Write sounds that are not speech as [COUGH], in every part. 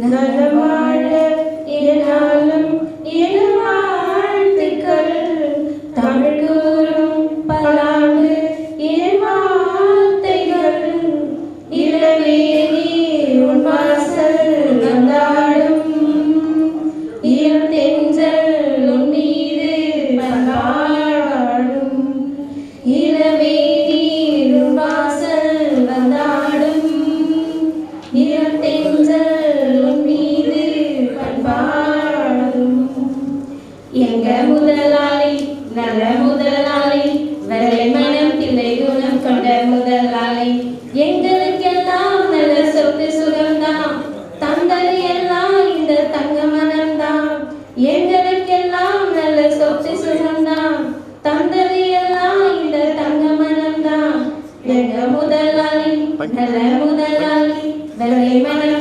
நலவாழ இதனாலும் வாழ்த்துக்கள் தமிழ் கூறும் பல்லாண்டு வாழ்த்தைகள் இளவேலி உன் வாசல் வந்தாடும். இளம் தெஞ்சல் உன் மீது பல்லாடும் இளவேலி உன் வாசல் வந்தாடும். இளம் தெஞ்சல் எங்களுக்கெல்லாம் நல்ல சொத்து சுகம்தான். தந்தது எல்லாம் இந்த தங்க மனம்தான் எங்க முதலாளி நல்ல முதலாளி வெள்ளை மனம்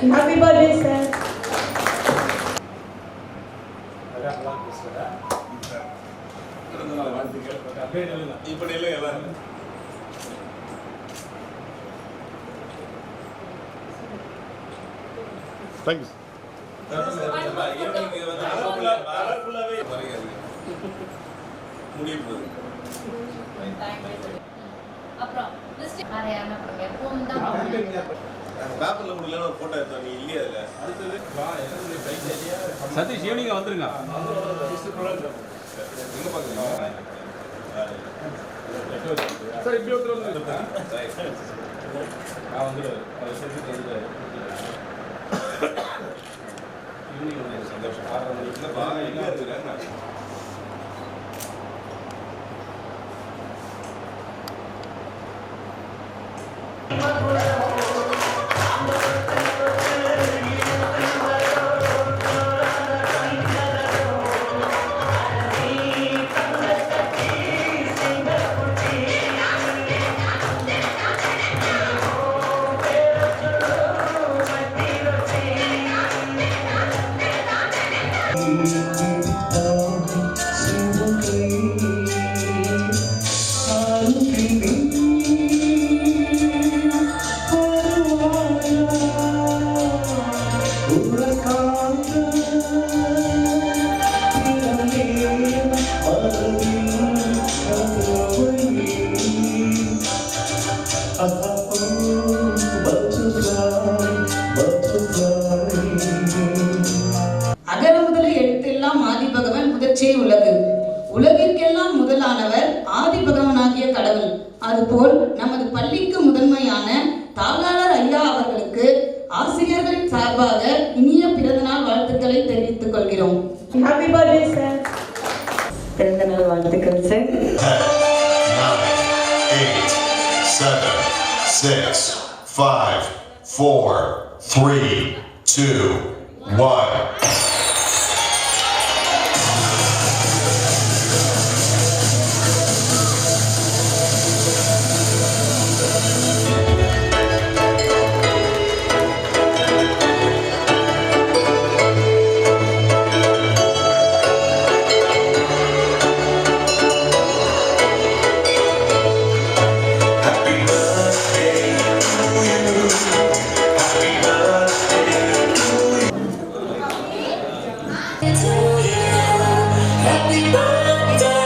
ஹாப்பி பர்த்டே சார் இப்ப நிலை எல்லாம் தேங்க்யூ முடிவு அப்புறம் எப்பவும் தான் பேப்பர்ல முடியல ஒரு போட்டோ எடுத்தோம் நீ இல்லையா அதுல? சதீஷ் ஈவினிங் வந்துருங்க. எங்க பாக்குறீங்க? சார் இப்படி ஒருத்தர் வந்து நான் வந்துடுவேன் ஈவினிங் [COUGHS] சந்தோஷம். ஆறரை மணிக்கு இல்லப்பா எங்க இருக்கிறேன் Jesús. முதற்றே உலகு. உலகிற்கெல்லாம் முதலானவர் ஆதிபகவனாகிய கடவுள். அதுபோல் நமது பள்ளிக்கு முதன்மையான தாளாளர் ஐயா அவர்களுக்கு ஆசிரியர்களின் சார்பாக இனிய பிறந்தநாள் வாழ்த்துக்களை தெரிவித்துக் கொள்கிறோம். ஹாப்பி பர்த்டே சார் பிறந்தநாள் வாழ்த்துக்கள் sir Nine, eight, seven, six, five, four, three, two, one.